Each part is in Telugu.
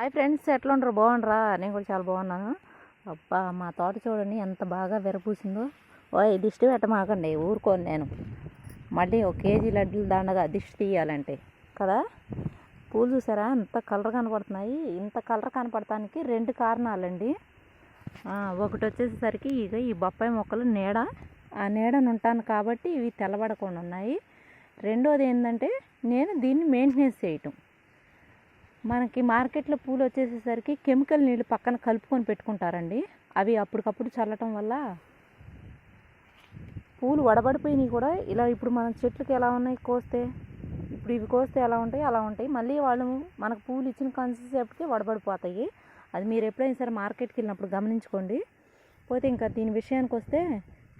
హాయ్ ఫ్రెండ్స్ ఎట్లా ఉండరు బాగుండరా? నేను కూడా చాలా బాగున్నాను. అబ్బా మా తోట చూడండి ఎంత బాగా విరపూసిందో. ఓ దిష్టి పెట్టమాకండి ఊరుకోను నేను. మళ్ళీ ఒక కేజీ లడ్డూలు దండగా దిష్టి తీయాలంటే. కదా? పూలు చూసారా? ఇంత కలర్ కనపడుతున్నాయి. ఇంత కలర్ కనపడటానికి రెండు కారణాలండి. ఒకటి వచ్చేసరికి ఇక ఈ బొప్పాయి మొక్కలు నీడ. ఆ నీడను ఉంటాను కాబట్టి ఇవి తెల్లబడకుండా ఉన్నాయి. రెండోది ఏంటంటే నేను దీన్ని మెయింటెనెన్స్ చేయటం. మనకి మార్కెట్లో పూలు వచ్చేసేసరికి కెమికల్ నీళ్ళు పక్కన కలుపుకొని పెట్టుకుంటారండి. అవి అప్పటికప్పుడు చల్లటం వల్ల పూలు వడబడిపోయినాయి కూడా. ఇలా ఇప్పుడు మన చెట్లకి ఎలా ఉన్నాయి కోస్తే? ఇప్పుడు ఇవి కోస్తే ఎలా ఉంటాయి? అలా ఉంటాయి. మళ్ళీ వాళ్ళు మనకు పూలు ఇచ్చిన కొంతసేపటికి వడబడిపోతాయి. అది మీరు ఎప్పుడైనా సరే మార్కెట్కి వెళ్ళినప్పుడు గమనించుకోండి. పోతే ఇంకా దీని విషయానికి వస్తే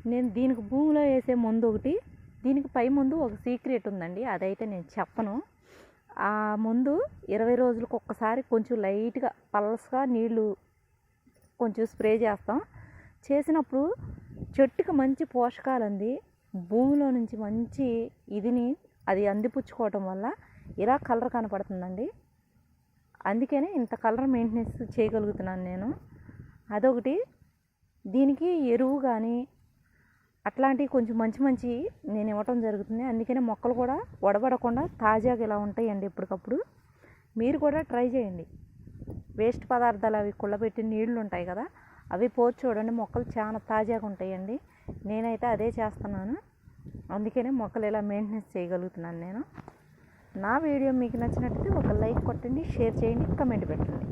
నేను దీనికి భూమిలో వేసే మందు ఒకటి దీనికి పై ముందు ఒక సీక్రెట్ ఉందండి. అదైతే నేను చెప్పను. ఆ ముందు ఇరవై రోజులకు ఒక్కసారి కొంచెం లైట్గా పల్సగా నీళ్ళు కొంచెం స్ప్రే చేస్తాం. చేసినప్పుడు చెట్టుకి మంచి పోషకాలు అంది భూమిలో నుంచి మంచి ఇదిని అది అందిపుచ్చుకోవటం వల్ల ఇలా కలర్ కనపడుతుందండి. అందుకనే ఇంత కలర్ మెయింటెనెన్స్ చేయగలుగుతున్నాను నేను. అదొకటి. దీనికి ఎరువు కానీ అట్లాంటివి కొంచెం మంచి మంచి నేను ఇవ్వటం జరుగుతుంది. అందుకనే మొక్కలు కూడా వడబడకుండా తాజాగా ఇలా ఉంటాయండి ఎప్పటికప్పుడు. మీరు కూడా ట్రై చేయండి. వేస్ట్ పదార్థాలు అవి కుళ్ళబెట్టి నీళ్ళు ఉంటాయి కదా అవి పోసి చూడండి. మొక్కలు చాలా తాజాగా ఉంటాయండి. నేనైతే అదే చేస్తున్నాను. అందుకనే మొక్కలు ఇలా మెయింటెనెన్స్ చేయగలుగుతున్నాను నేను. నా వీడియో మీకు నచ్చినట్లయితే ఒక లైక్ కొట్టండి షేర్ చేయండి కమెంట్ పెట్టండి.